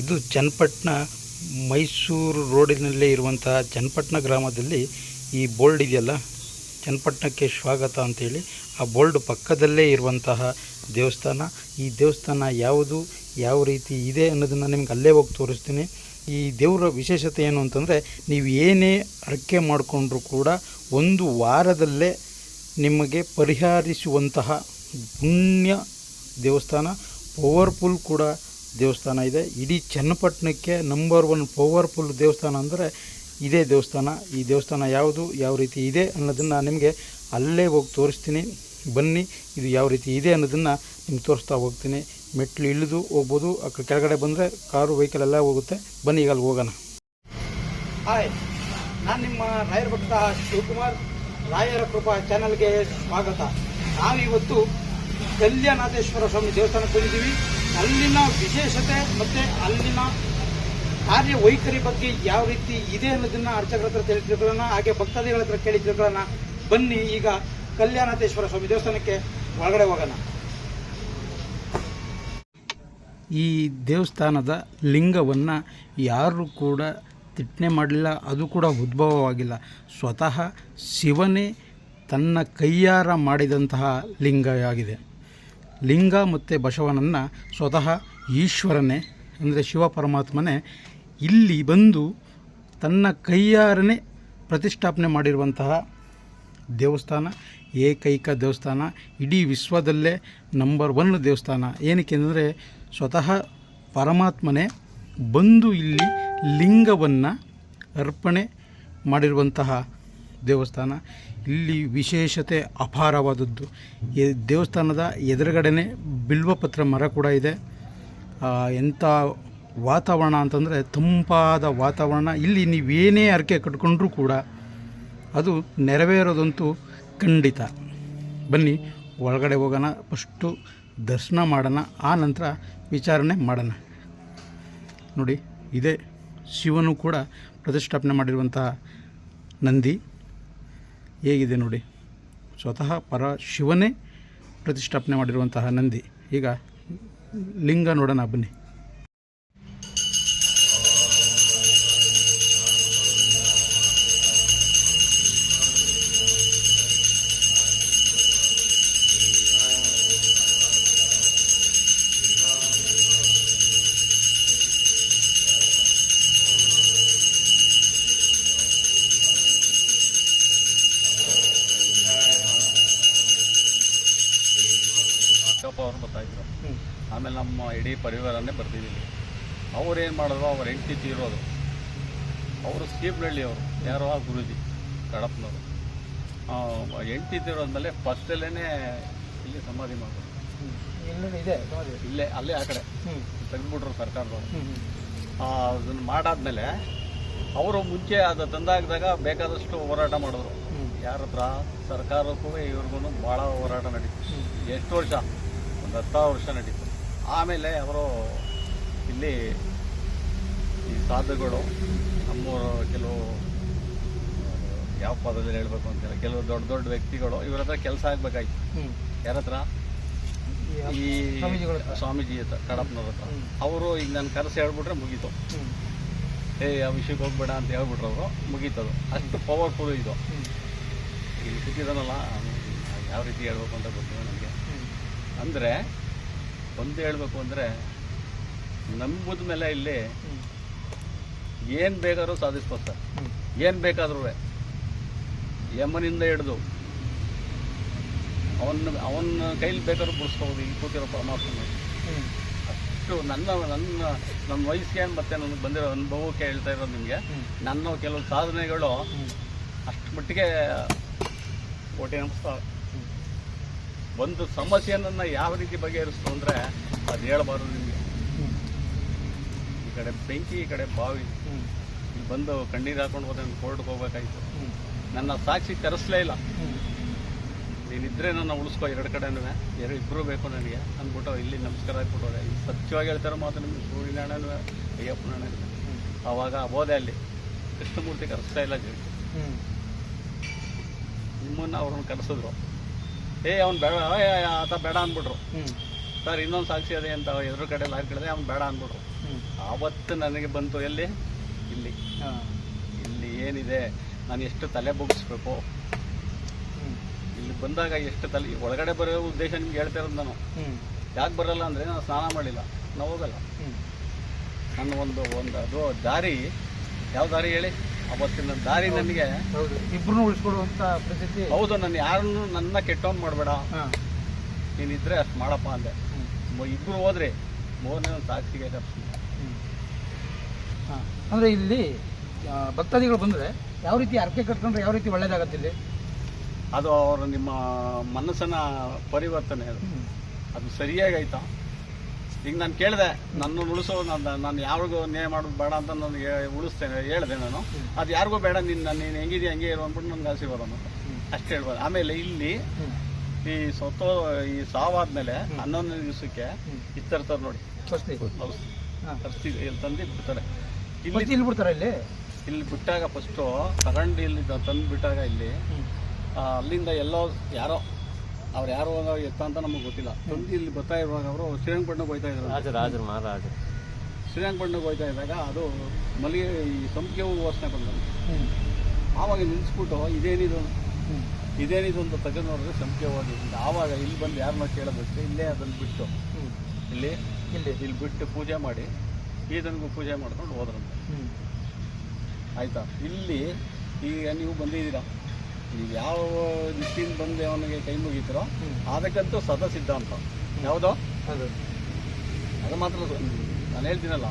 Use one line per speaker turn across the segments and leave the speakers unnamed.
ಇದು ಚನ್ನಪಟ್ಟಣ ಮೈಸೂರು ರೋಡಿನಲ್ಲೇ ಇರುವಂತಹ ಚನ್ನಪಟ್ಟಣ ಗ್ರಾಮದಲ್ಲಿ ಈ ಬೋರ್ಡ್ ಇದೆಯಲ್ಲ? ಚನ್ನಪಟ್ಟಣಕ್ಕೆ ಸ್ವಾಗತ ಅಂತೇಳಿ. ಆ ಬೋರ್ಡ್ ಪಕ್ಕದಲ್ಲೇ ಇರುವಂತಹ ದೇವಸ್ಥಾನ. ಈ ದೇವಸ್ಥಾನ ಯಾವುದು, ಯಾವ ರೀತಿ ಇದೆ ಅನ್ನೋದನ್ನು ನಿಮ್ಗೆ ಅಲ್ಲೇ ಹೋಗಿ ತೋರಿಸ್ತೀನಿ. ಈ ದೇವರ ವಿಶೇಷತೆ ಏನು ಅಂತಂದರೆ, ನೀವು ಏನೇ ಅರಕೆ ಮಾಡಿಕೊಂಡ್ರೂ ಕೂಡ ಒಂದು ವಾರದಲ್ಲೇ ನಿಮಗೆ ಪರಿಹರಿಸುವಂತಹ ಪುಣ್ಯ ದೇವಸ್ಥಾನ, ಪವರ್ಫುಲ್ ಕೂಡ ದೇವಸ್ಥಾನ ಇದೆ. ಇಡೀ ಚನ್ನಪಟ್ಟಣಕ್ಕೆ ನಂಬರ್ ಒನ್ ಪವರ್ಫುಲ್ ದೇವಸ್ಥಾನ ಅಂದರೆ ಇದೇ ದೇವಸ್ಥಾನ. ಈ ದೇವಸ್ಥಾನ ಯಾವುದು, ಯಾವ ರೀತಿ ಇದೆ ಅನ್ನೋದನ್ನು ನಿಮಗೆ ಅಲ್ಲೇ ಹೋಗಿ ತೋರಿಸ್ತೀನಿ. ಬನ್ನಿ, ಇದು ಯಾವ ರೀತಿ ಇದೆ ಅನ್ನೋದನ್ನು ನಿಮ್ಗೆ ತೋರಿಸ್ತಾ ಹೋಗ್ತೀನಿ. ಮೆಟ್ಲು ಇಳಿದು ಹೋಗ್ಬೋದು, ಆ ಕೆಳಗಡೆ ಬಂದರೆ ಕಾರು ವೆಹಿಕಲ್ ಎಲ್ಲ ಹೋಗುತ್ತೆ. ಬನ್ನಿ, ಈಗ ಅಲ್ಲಿ ಹೋಗೋಣ. ಹಾಯ್ ನಾನು ನಿಮ್ಮ ರಾಯರ ಭಕ್ತ ಶಿವಕುಮಾರ್. ರಾಯರ ಕೃಪಾ ಚಾನಲ್ಗೆ ಸ್ವಾಗತ. ನಾವಿವತ್ತು ಕಲ್ಯಾಣಾಥೇಶ್ವರ ಸ್ವಾಮಿ ದೇವಸ್ಥಾನಕ್ಕೆ ಬಂದಿದ್ದೀವಿ ಅಲ್ಲಿನ ವಿಶೇಷತೆ ಮತ್ತು ಅಲ್ಲಿನ ಕಾರ್ಯ ವೈಖರಿ ಬಗ್ಗೆ ಯಾವ ರೀತಿ ಇದೆ ಅನ್ನೋದನ್ನ ಅರ್ಚಕರ ಹತ್ರ ತಿಳ್ಕೊಳ್ಳೋಣ ಹಾಗೆ ಭಕ್ತಾದಿಗಳ ಹತ್ರ ಕೇಳಿ ಬನ್ನಿ, ಈಗ ಕಲ್ಯಾಣಾಥೇಶ್ವರ ಸ್ವಾಮಿ ದೇವಸ್ಥಾನಕ್ಕೆ ಒಳಗಡೆ ಹೋಗೋಣ. ಈ ದೇವಸ್ಥಾನದ ಲಿಂಗವನ್ನು ಯಾರು ಕೂಡ ತಿಟ್ಟನೆ ಮಾಡಲಿಲ್ಲ, ಅದು ಕೂಡ ಉದ್ಭವವಾಗಿಲ್ಲ. ಸ್ವತಃ ಶಿವನೇ ತನ್ನ ಕೈಯಾರ ಮಾಡಿದಂತಹ ಲಿಂಗ ಆಗಿದೆ ಲಿಂಗ ಮತ್ತು ಬಸವನನ್ನು ಸ್ವತಃ ಈಶ್ವರನೇ, ಅಂದರೆ ಶಿವ ಪರಮಾತ್ಮನೇ, ಇಲ್ಲಿ ಬಂದು ತನ್ನ ಕೈಯಾರನೇ ಪ್ರತಿಷ್ಠಾಪನೆ ಮಾಡಿರುವಂತಹ ದೇವಸ್ಥಾನ, ಏಕೈಕ ದೇವಸ್ಥಾನ, ಇಡೀ ವಿಶ್ವದಲ್ಲೇ ನಂಬರ್ ಒನ್ ದೇವಸ್ಥಾನ. ಏನಕ್ಕೆ ಅಂದರೆ ಸ್ವತಃ ಪರಮಾತ್ಮನೇ ಬಂದು ಇಲ್ಲಿ ಲಿಂಗವನ್ನು ಅರ್ಪಣೆ ಮಾಡಿರುವಂತಹ ದೇವಸ್ಥಾನ. ಇಲ್ಲಿ ವಿಶೇಷತೆ ಅಪಾರವಾದದ್ದು. ದೇವಸ್ಥಾನದ ಎದುರುಗಡೆನೇ ಬಿಲ್ವಪತ್ರ ಮರ ಕೂಡ ಇದೆ. ಎಂಥ ವಾತಾವರಣ ಅಂತಂದರೆ ತಂಪಾದ ವಾತಾವರಣ. ಇಲ್ಲಿ ನೀವೇನೇ ಅರಕೆ ಕಟ್ಕೊಂಡ್ರೂ ಕೂಡ ಅದು ನೆರವೇರೋದಂತೂ ಖಂಡಿತ. ಬನ್ನಿ, ಒಳಗಡೆ ಹೋಗೋಣ, ಫಸ್ಟು ದರ್ಶನ ಮಾಡೋಣ, ಆ ನಂತರ ವಿಚಾರಣೆ ಮಾಡೋಣ. ನೋಡಿ, ಇದೇ ಶಿವನು ಕೂಡ ಪ್ರತಿಷ್ಠಾಪನೆ ಮಾಡಿರುವಂತಹ ನಂದಿ. ಹೇಗಿದೆ ನೋಡಿ. ಸ್ವತಃ ಪರ ಶಿವನೇ ಪ್ರತಿಷ್ಠಾಪನೆ ಮಾಡಿರುವಂತಹ ನಂದಿ. ಈಗ ಲಿಂಗ ನೋಡೋಣ ಬನ್ನಿ.
ಮಾಡಿದ್ರು ಅವ್ರ ಹೆಂಡತಿ ತೀರೋದು. ಅವರು ಸ್ಕೀಪ್ನಳ್ಳಿ ಅವರು ಯಾರೋ ಆ ಗುರುಜಿ ಕಡಪ್ನವರು. ಹೆಂಡತಿ ತೀರೋದ್ಮೇಲೆ ಫಸ್ಟಲ್ಲೇ ಇಲ್ಲಿ ಸಮಾಧಿ ಮಾಡಿದ್ರು.
ಇದೆ
ಇಲ್ಲೇ ಅಲ್ಲೇ ಆ ಕಡೆ. ತೆಗೆದ್ಬಿಟ್ರು ಸರ್ಕಾರದವರು. ಅದನ್ನು ಮಾಡಾದ್ಮೇಲೆ ಅವರು ಮುಂಚೆ ಅದು ತಂದಾಗ್ದಾಗ ಬೇಕಾದಷ್ಟು ಹೋರಾಟ ಮಾಡಿದ್ರು. ಯಾರ ಹತ್ರ? ಸರ್ಕಾರಕ್ಕೂ ಇವ್ರಿಗೂ ಭಾಳ ಹೋರಾಟ ನಡೀತು. ಎಷ್ಟು ವರ್ಷ? ಒಂದು ಹತ್ತಾರು ವರ್ಷ ನಡೀತು. ಆಮೇಲೆ ಅವರು ಇಲ್ಲಿ ಈ ಸಾಧುಗಳು ನಮ್ಮ ಕೆಲವು ಯಾವ ಪದದಲ್ಲಿ ಹೇಳ್ಬೇಕು ಅಂತಿಲ್ಲ ಕೆಲವು ದೊಡ್ಡ ದೊಡ್ಡ ವ್ಯಕ್ತಿಗಳು ಇವ್ರ ಹತ್ರ ಕೆಲಸ ಆಗ್ಬೇಕಾಯ್ತು. ಯಾರ ಹತ್ರ? ಈ ಸ್ವಾಮೀಜಿ ಹತ್ರ ಕಡಪ್ನವ್ರ ಹತ್ರ. ಅವರು ಈಗ ನನ್ನ ಕರೆಸಿ ಹೇಳ್ಬಿಟ್ರೆ ಮುಗೀತು. ಏ ಆ ವಿಷಯಕ್ಕೆ ಹೋಗ್ಬೇಡ ಅಂತ ಹೇಳ್ಬಿಟ್ರು ಅವರು ಮುಗೀತದು ಅಷ್ಟು ಪವರ್ಫುಲ್ ಇದು. ಇಲ್ಲಿ ಕೂತಿದ್ದಾನಲ್ಲ ಅವ್ನು ಯಾವ ರೀತಿ ಹೇಳ್ಬೇಕು ಅಂತ ಗೊತ್ತಿಲ್ಲ ನನಗೆ. ಅಂದರೆ ಒಂದು ಹೇಳಬೇಕು ಅಂದರೆ ನಂಬುದ ಮೇಲೆ ಇಲ್ಲಿ ಏನು ಬೇಕಾದ್ರೂ ಸಾಧಿಸ್ಬೋದು ಸರ್. ಏನು ಬೇಕಾದ್ರೂ. ಯಮನಿಂದ ಹಿಡಿದು ಅವನ್ನ ಅವನ ಕೈಲಿ ಬೇಕಾದ್ರೂ ಬಿಡಿಸ್ಕೋಬೋದು ಈ ಕೂತಿರೋ ಪರಮಾತ್ಮ ಅಷ್ಟು ನನ್ನ ನನ್ನ ನನ್ನ ವಯಸ್ಸಿಗೆ ಮತ್ತು ನನಗೆ ಬಂದಿರೋ ಅನುಭವಕ್ಕೆ ಹೇಳ್ತಾ ಇರೋದು ನಿಮಗೆ. ನನ್ನ ಕೆಲವು ಸಾಧನೆಗಳು ಅಷ್ಟು ಮಟ್ಟಿಗೆ ಕೋಟಿ ನಮಸ್ಕಾರ. ಒಂದು ಸಮಸ್ಯೆಯನ್ನು ಯಾವ ರೀತಿ ಬಗೆಹರಿಸ್ತು ಅಂದರೆ ಅದು ಹೇಳಬಾರ್ದು ನಿಮಗೆ. ಈ ಕಡೆ ಬೆಂಕಿ, ಈ ಕಡೆ ಬಾವಿ. ಬಂದು ಕಣ್ಣೀರು ಹಾಕೊಂಡು ಹೋದ್ರೆ ಕೋರ್ಟ್ಗೆ ಹೋಗ್ಬೇಕಾಯ್ತು. ನನ್ನ ಸಾಕ್ಷಿ ಕರೆಸಲೇ ಇಲ್ಲ. ನೀನಿದ್ರೆ ನನ್ನ ಉಳಿಸ್ಕೊ ಎರಡು ಕಡೆನೂ. ಎರಡು ಇಬ್ಬರು ಬೇಕು ನನಗೆ. ಅಂದ್ಬಿಟ್ಟು ಇಲ್ಲಿ ನಮಸ್ಕಾರ ಹಾಕ್ಬಿಟ್ಟವ್ರೆ ಇಲ್ಲಿ ಸತ್ಯವಾಗಿ ಹೇಳ್ತಾರೋ ಮಾತು ನಿಮ್ಗೆ ಸೂರ್ಯನಾರಾಯಣ ಅಯ್ಯಪ್ಪನಾರಾಯಣ ಆವಾಗ ಹೋದೆ ಅಲ್ಲಿ. ಕೃಷ್ಣಮೂರ್ತಿ ಕರೆಸ್ತಾ ಇಲ್ಲ ಜನ ನಿಮ್ಮನ್ನು ಅವ್ರನ್ನ ಕರೆಸಿದ್ರು. ಏ ಅವ್ನು ಬೇಡ. ಏ, ಆತ ಬೇಡ ಅಂದ್ಬಿಟ್ರು. ಸರ್ ಇನ್ನೊಂದು ಸಾಕ್ಷಿ ಅದೇ ಅಂತ ಎದುರು ಕಡೆ ಲಾರಿ ಕಡೆ ಅವ್ನು ಬೇಡ ಅಂದ್ಬಿಟ್ರು. ಆವತ್ತು ನನಗೆ ಬಂತು ಎಲ್ಲಿ? ಇಲ್ಲಿ. ಇಲ್ಲಿ ಏನಿದೆ? ನಾನು ಎಷ್ಟು ತಲೆ ಬಗ್ಗಿಸ್ಬೇಕು
ಹ್ಞೂ
ಇಲ್ಲಿ ಬಂದಾಗ ಎಷ್ಟು ತಲೆ ಒಳಗಡೆ ಬರೋ ಉದ್ದೇಶ ನಿಮ್ಗೆ ಹೇಳ್ತಾ ಇರೋದು ನಾನು. ಯಾಕೆ ಬರಲ್ಲ ಅಂದರೆ ನಾನು ಸ್ನಾನ ಮಾಡಿಲ್ಲ. ನಾವು ಹೋಗಲ್ಲ. ನನ್ನ ಒಂದು ಒಂದು ಅದು ದಾರಿ. ಯಾವ ದಾರಿ ಹೇಳಿ? ಅವತ್ತಿನ ದಾರಿ ನನಗೆ.
ಹೌದು. ಉಳಿಸ್ಕೊಡುವಂತ ಪರಿಸ್ಥಿತಿ.
ಹೌದು ನಾನು ಯಾರನ್ನು ನನ್ನ ಕೆಟ್ಟವನ್ ಮಾಡಬೇಡ. ನೀನಿದ್ರೆ ಅಷ್ಟು ಮಾಡಪ್ಪ ಅಂದೆ. ಇಬ್ರು ಹೋದ್ರೆ ಒಂದು ಸಾಕ್ಷಿಗೆ ತಪ್ಪಿಸಿ
ಹಾಂ. ಅಂದರೆ ಇಲ್ಲಿ ಭಕ್ತಾದಿಗಳು ಬಂದರೆ ಯಾವ ರೀತಿ ಅರ್ಕೆ ಕಟ್ಕೊಂಡ್ರೆ ಯಾವ ರೀತಿ ಒಳ್ಳೇದಾಗತ್ತೆ ಇಲ್ಲಿ?
ಅದು ಅವರು ನಿಮ್ಮ ಮನಸ್ಸನ್ನ ಪರಿವರ್ತನೆ ಅದು. ಅದು ಸರಿಯಾಗಿ ಆಯ್ತಾ? ಈಗ ನಾನು ಕೇಳಿದೆ ನನ್ನ ಉಳಿಸೋ ನಾನು ನಾನು ಯಾರಿಗೂ ನ್ಯಾಯ ಮಾಡೋದು ಬೇಡ ಅಂತ ನನಗೆ ಉಳಿಸ್ತೇನೆ ಹೇಳಿದೆ ನಾನು. ಅದು ಯಾರಿಗೂ ಬೇಡ ನಿನ್ನ ನೀನು ಹೆಂಗಿದೆಯಾ ಹಂಗೆ ಇರು ಅಂದ್ಬಿಟ್ಟು ನನಗೆ ಆಸೆ ಬರೋನು ಅಷ್ಟು ಹೇಳ್ಬೋದು. ಆಮೇಲೆ ಇಲ್ಲಿ ಈ ಸೊತ್ತೋ ಈ ಸಾವಾದ್ಮೇಲೆ ಹನ್ನೊಂದನೇ ದಿವಸಕ್ಕೆ ಇತ್ತರ್ತಾರೆ ನೋಡಿ. ಇಲ್ಲಿ ತಂದು ಬಿಡ್ತಾರೆ ಇಲ್ಲಿ
ಇಲ್ಲಿ ಬಿಡ್ತಾರ ಇಲ್ಲಿ?
ಇಲ್ಲಿ ಬಿಟ್ಟಾಗ ಫಸ್ಟು ತಗೊಂಡು ಇಲ್ಲಿ ತಂದು ಬಿಟ್ಟಾಗ ಇಲ್ಲಿ ಅಲ್ಲಿಂದ ಎಲ್ಲೋ ಯಾರೋ ಅವ್ರು ಯಾರೋ ಎತ್ತ ಅಂತ ನಮಗೆ ಗೊತ್ತಿಲ್ಲ. ತಂದು ಇಲ್ಲಿ ಬರ್ತಾ ಇರುವಾಗ ಅವರು ಶ್ರೀರಂಗಪಟ್ಟಣಕ್ಕೆ ಹೋಯ್ತಾ ಇದ್ರು.
ರಾಜ ರಾಜರು ಮಹಾರಾಜರು.
ಶ್ರೀರಂಗಪಟ್ಟಣಕ್ಕೆ ಹೋಯ್ತಾ ಇದ್ದಾಗ ಅದು ಮಲ್ಲಿಗೆ ಈ ಸಂಪಿಗೆ ಹೂವು ವಾಸನೆ ಬಂದ ಆವಾಗ ನಿಲ್ಲಿಸ್ಬಿಟ್ಟು ಇದೇನಿದು? ಇದೇನಿದು ಅಂತ ತೆಗೆದು ನೋಡಿದ್ರೆ ಸಂಪಿಗೆ ಹೋಗಿ ಆವಾಗ ಇಲ್ಲಿ ಬಂದು ಯಾರನ್ನ ಕೇಳಬೇಕು ಇಲ್ಲೇ ಅದನ್ನು ಬಿಟ್ಟು
ಹ್ಞೂ
ಇಲ್ಲಿ
ಇಲ್ಲಿ.
ಇಲ್ಲಿ ಬಿಟ್ಟು ಪೂಜೆ ಮಾಡಿ ಈತನಿಗೂ ಪೂಜೆ ಮಾಡ್ಕೊಂಡು ಹೋದ್ರಂತೆ.
ಹ್ಞೂ
ಆಯ್ತಾ? ಇಲ್ಲಿ ಈಗ ನೀವು ಬಂದಿದ್ದೀರಾ? ನೀವು ಯಾವ ದೃಷ್ಟಿಯಿಂದ ಬಂದು ಅವನಿಗೆ ಕೈ ಮುಗಿತೀರೋ. ಅದಕ್ಕಂತೂ ಸದಾ ಸಿದ್ಧಾಂತ. ಯಾವುದೋ?
ಅದು.
ಅದು ಮಾತ್ರ ನಾನು ಹೇಳ್ತೀನಲ್ಲ.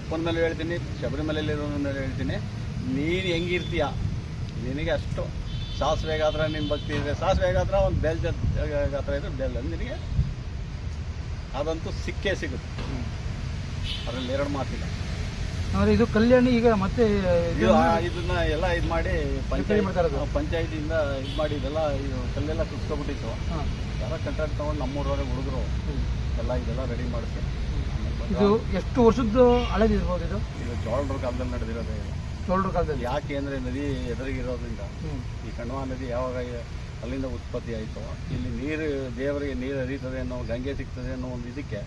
ಒಪ್ಪಂದಲ್ಲಿ
ಅಪ್ಪನ ಮೇಲೆ ಹೇಳ್ತೀನಿ ಶಬರಿಮಲೆಯಲ್ಲಿರೋ ಮೇಲೆ ಹೇಳ್ತೀನಿ. ನೀನು ಹೆಂಗಿರ್ತೀಯ? ನಿನಗೆ ಅಷ್ಟು ಸಾಸಿವೆ ಗಾತ್ರ ನಿನ್ನ ಭಕ್ತಿ ಇದೆ ಸಾಸಿವೆ ಗಾತ್ರ ಒಂದು ಬೆಲ್ ಗಾತ್ರ ಇದ್ರೆ ಬೆಲ್ ನಿನಗೆ ಅದಂತೂ ಸಿಕ್ಕೇ ಸಿಗುತ್ತೆ. ಅದರಲ್ಲಿ ಎರಡು ಮಾತಿಲ್ಲ
ಅಂದರೆ ಇದು ಕಲ್ಯಾಣಿ ಈಗ ಮತ್ತೆ
ಇದು ಇದನ್ನ ಎಲ್ಲ ಇದು ಮಾಡಿ? ಪಂಚಾಯತ್ ಪಂಚಾಯತಿಯಿಂದ ಇದು ಮಾಡಿ ಇದೆಲ್ಲ ಇದು ಕಲ್ಲೆಲ್ಲ ಕುಸ್ಕೊಬಿಟ್ಟಿತ್ತು
ಯಾರ
ಎಲ್ಲ ಕಂಟ್ರಾಕ್ಟ್ ತಗೊಂಡು ನಮ್ಮೂರವರೆಗೆ ಹುಡುಗರು. ಎಲ್ಲ ಇದೆಲ್ಲ ರೆಡಿ ಮಾಡಿಸಿ.
ಇದು ಎಷ್ಟು ವರ್ಷದ್ದು ಹಳೇದಿರ್ಬೋದು ಇದು?
ಇದು ಚೋಳರ ಕಾಲದಲ್ಲಿ ನಡೆದಿರೋದೇ.
ಚೋಳರ ಕಾಲದಲ್ಲಿ.
ಯಾಕೆ ಅಂದರೆ ನದಿ ಎದುರಿಗಿರೋದ್ರಿಂದ. ಈ ಕಣ್ವಾ ನದಿ ಯಾವಾಗ ಅಲ್ಲಿಂದ ಉತ್ಪತ್ತಿ ಆಯಿತು. ಇಲ್ಲಿ ನೀರು ದೇವರಿಗೆ ನೀರು ಹರಿತದೆ ಅನ್ನೋ ಗಂಗೆ ಸಿಗ್ತದೆ ಅನ್ನೋ ಒಂದು ಇದಕ್ಕೆ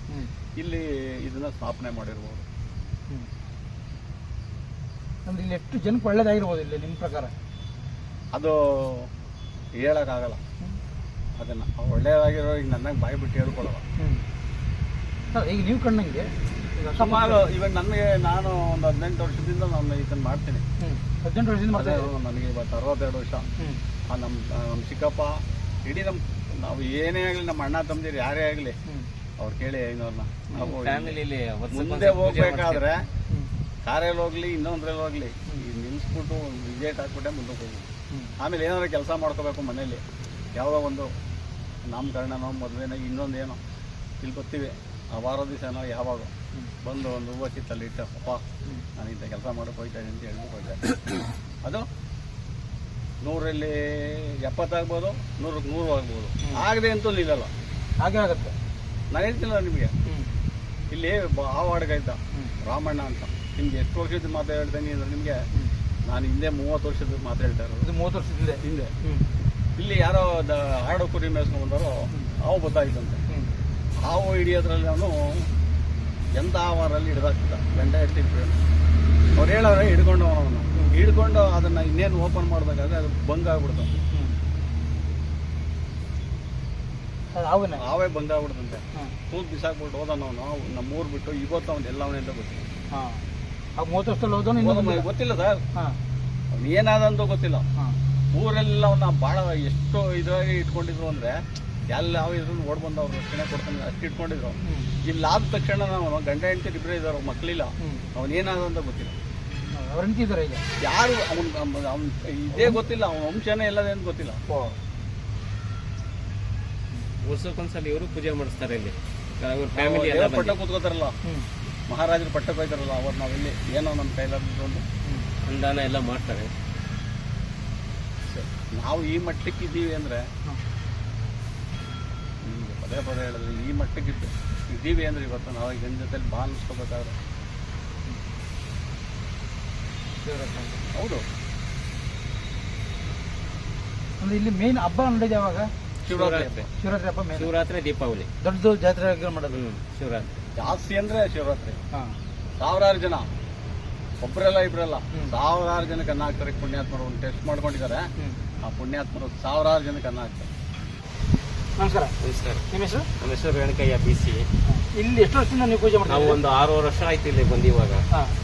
ಇಲ್ಲಿ ಇದನ್ನ ಸ್ಥಾಪನೆ ಮಾಡಿರ್ಬೋದು.
ಅಂದ್ರೆ ಇಲ್ಲಿ ಎಷ್ಟು ಜನಕ್ಕೆ ಒಳ್ಳೇದಾಗಿರ್ಬೋದು ಇಲ್ಲಿ ನಿಮ್ಮ ಪ್ರಕಾರ?
ಅದು ಹೇಳೋಕ್ಕಾಗಲ್ಲ. ಅದನ್ನ ಒಳ್ಳೆಯದಾಗಿರೋ ಈಗ ನನಗೆ ಬಾಯಿ ಬಿಟ್ಟು ಹೇಳ್ಕೊಳ್ಳಲ್ಲ
ಸರ್ ಈಗ ನೀವು ಕಣ್ಣಂಗೆ
ಸುಮಾರು ಇವಾಗ ನನಗೆ ನಾನು ಒಂದು ಹದಿನೆಂಟು ವರ್ಷದಿಂದ ನಾನು ಇದನ್ನು ಮಾಡ್ತೀನಿ.
ಹದಿನೆಂಟು ವರ್ಷದಿಂದ
ನನಗೆ ಇವತ್ತು ಅರವತ್ತೆರಡು ವರ್ಷ. ನಮ್ಮ ನಮ್ಮ ಚಿಕ್ಕಪ್ಪ ಇಡೀ ನಮ್ಮ ನಾವು ಏನೇ ಆಗಲಿ ನಮ್ಮ ಅಣ್ಣ ತಮ್ಮದಿರು ಯಾರೇ ಆಗಲಿ ಅವ್ರು ಕೇಳಿ ಐನವ್ರನ್ನ ನಾವು
ಫ್ಯಾಮಿಲಿಲಿ
ಮುಂದೆ ಹೋಗ್ಬೇಕಾದ್ರೆ ಕಾರಲ್ಲಿ ಹೋಗ್ಲಿ ಇನ್ನೊಂದ್ರಲ್ಲಿ ಹೋಗ್ಲಿ ಈ ಒಂದು ವಿಜೇಟ್ ಹಾಕ್ಬಿಟ್ಟೆ ಮುಂದಕ್ಕೆ ಹೋಗಿ. ಆಮೇಲೆ ಏನಾದ್ರು ಕೆಲಸ ಮಾಡ್ಕೋಬೇಕು ಮನೇಲಿ ಯಾವುದೋ ಒಂದು ನಾಮಕರಣನೋ ಮದುವೆನೋ ಇನ್ನೊಂದೇನೋ ಇಲ್ಲಿ ಬರ್ತೀವಿ ಆ ವಾರ ದಿವಸನೋ ಯಾವಾಗ ಬಂದು ಒಂದು ಹೂವು ಕಿತ್ತಲ್ಲಿ ಇಟ್ಟ ಪಪ್ಪ ನಾನು ಇಂಥ ಕೆಲಸ ಮಾಡೋಕೆ ಹೋಗ್ತಾ ಇದ್ದೀನಿ ಅಂತ ಹೇಳ್ಬಿಟ್ಟು ಅದು ನೂರಲ್ಲಿ ಎಪ್ಪತ್ತಾಗ್ಬೋದು ನೂರಕ್ಕೆ ನೂರು ಆಗ್ಬೋದು. ಆಗದೆ ಅಂತೂ ನಿಲ್ಲಲ್ಲ.
ಹಾಗೆ ಆಗುತ್ತೆ.
ನಾನು ಹೇಳ್ತಿಲ್ಲ ನಿಮಗೆ. ಇಲ್ಲಿ ಬ-
ಇದ್ದ
ರಾಮಣ್ಣ ಅಂತ. ನಿಮ್ಗೆ ಎಷ್ಟು ವರ್ಷದ ಮಾತು ಹೇಳ್ತೇನೆ ಅಂದ್ರೆ ನಿಮಗೆ ನಾನು ಹಿಂದೆ ಮೂವತ್ತು ವರ್ಷದ ಮಾತು ಹೇಳ್ತಾ ಇರೋದು.
ಮೂವತ್ತು ವರ್ಷದ
ಹಿಂದೆ.
ಹಿಂದೆ.
ಇಲ್ಲಿ ಯಾರೋ ದ ಆಡು ಕುರಿ ಮೇಸ್ಕೊಂಡು ಬಂದರೋ ಹಾವು ಗೊತ್ತಾಯ್ತಂತೆ ಹಾವು ಹಿಡಿಯೋದ್ರಲ್ಲಿ ಅವನು ಎಂಥ ಆವಾರಲ್ಲಿ ಹಿಡ್ದಾಕ್ತಿದ್ದ ಗಂಡ ಎತ್ತಿಟ್ಟು ಅವ್ರು ಹೇಳೋರೆ ಹಿಡ್ಕೊಂಡು ಅವನು. ಹಿಡ್ಕೊಂಡು ಅದನ್ನ ಇನ್ನೇನು ಓಪನ್ ಮಾಡಬೇಕಾದ್ರೆ ಅದು ಬಂಗ್ ಆಗ್ಬಿಡ್ತು. ಅವೇ ಬಂದ್ ಆಗ್ಬಿಡ್ತಂತೆ. ಕೂತ್ ಬಿಸಾಕ್ಬಿಟ್ಟು ಹೋದ ನಾವು ನಮ್ಮ ಊರು ಬಿಟ್ಟು ಇವತ್ತು ಅವ್ನು ಎಲ್ಲ ಅಂತ ಗೊತ್ತಿಲ್ಲ.
ಹಾಂ. ಆ ಮೂವತ್ತು ವರ್ಷದಲ್ಲಿ ಹೋದವನು
ಗೊತ್ತಿಲ್ಲ ಸರ್.
ಹಾಂ.
ಅವ್ನು ಅಂತ ಗೊತ್ತಿಲ್ಲ. ಊರೆಲ್ಲ ಅವನ್ನ ಭಾಳ ಎಷ್ಟು ಇದಾಗಿ ಇಟ್ಕೊಂಡಿದ್ರು ಅಂದ್ರೆ ಎಲ್ಲ ಯಾವ ಇದ್ರು ಓಡ್ ಬಂದು ಅವ್ರು ರಕ್ಷಣೆ ಕೊಡ್ತಾನೆ ಅಷ್ಟು ಇಟ್ಕೊಂಡಿದ್ರು.
ಇಲ್ಲಾದ
ಇಲ್ಲಿ ಆದ ತಕ್ಷಣ ನಾವು ಗಂಡ ಹೆಂಡತಿ ಇಬ್ಬರೇ ಇದ್ದಾರೆ ಮಕ್ಕಳಿಲ್ಲ ಅವ್ನು ಏನಾದ ಏನಾದಂತ ಗೊತ್ತಿಲ್ಲ.
ಅವ್ರು ನಿಂತಿದ್ದಾರೆ ಈಗ.
ಯಾರು ಅವನ್ ಅವ್ನ ಇದೇ ಗೊತ್ತಿಲ್ಲ ಅವನ ವಂಶನೇ ಇಲ್ಲದೇನು ಗೊತ್ತಿಲ್ಲ.
ಓ.
ವರ್ಷಕ್ಕೊಂದ್ಸಲ ಇವರು ಪೂಜೆ ಮಾಡಿಸ್ತಾರೆ ಇಲ್ಲಿ.
ಇವ್ರ
ಫ್ಯಾಮಿಲಿ ಎಲ್ಲ
ಪಟ್ಟ ಕೂತ್ಕೋತಾರಲ್ಲ ಮಹಾರಾಜರು ಪಟ್ಟಕ್ಕೆ ಹೋಯ್ತಾರಲ್ಲ ಅವ್ರು ನಾವಿಲ್ಲಿ ಏನೋ ನಮ್ಮ ಕೈಲಾದ್ರು ಒಂದು
ಅನುದಾನ ಎಲ್ಲ ಮಾಡ್ತಾರೆ.
ನಾವು ಈ ಮಟ್ಟಕ್ಕೆ ಇದ್ದೀವಿ ಅಂದ್ರೆ ಪದೇ ಪದೇ ಹೇಳಿದ್ರೆ ಈ ಮಟ್ಟಕ್ಕೆ ಇದ್ದು ಇದ್ದೀವಿ ಅಂದ್ರೆ ಇವತ್ತು ನಾವು ಜನ ಜೊತೆಲಿ ಅನ್ಸ್ಕೋಬೇಕಾದ್ರೆ.
ದೇವರಪ್ಪ
ಹೌದು.
ಅಂದ್ರೆ ಇಲ್ಲಿ ಮೇನ್ ಹಬ್ಬ ನಡೆಯೋದು ಯಾವಾಗ?
ಶಿವರಾತ್ರಿ
ಶಿವರಾತ್ರಿ ಹಬ್ಬ ಮೇಲೆ.
ಶಿವರಾತ್ರಿ ದೀಪಾವಳಿ.
ದೊಡ್ಡ ಜಾತ್ರೆ ಮಾಡೋದು.
ಶಿವರಾತ್ರಿ.
ಜಾಸ್ತಿ ಅಂದ್ರೆ ಶಿವರಾತ್ರಿ.
ಹಾಂ.
ಸಾವಿರಾರು ಜನ. ಒಬ್ಬರೆಲ್ಲ ಇಬ್ರಲ್ಲ.
ಹ್ಮ್.
ಸಾವಿರಾರು ಜನಕ್ಕೆ ಅನ್ನ ಹಾಕ್ತಾರೆ ಪುಣ್ಯಾತ್ಮರು ಒಂದು ಟೆಸ್ಟ್ ಮಾಡ್ಕೊಂಡಿದ್ದಾರೆ. ಆ ಪುಣ್ಯಾತ್ಮರು ಸಾವಿರಾರು ಜನಕ್ಕೆ ಅನ್ನ ಹಾಕ್ತಾರೆ
ನಮಸ್ಕಾರ.
ನಮಸ್ಕಾರ.
ನಿಮ್ಮ ಹೆಸರು?
ನಮ್ಮ ಹೆಸರು ರೇಣುಕಯ್ಯ ಬಿ ಸಿ
ಇಲ್ಲಿ ಎಷ್ಟು ವರ್ಷದಿಂದ ನೀವು ಪೂಜೆ
ನಾವು ಒಂದು ಆರು ವರ್ಷ ಆಯ್ತು ಇಲ್ಲಿ ಬಂದು ಇವಾಗ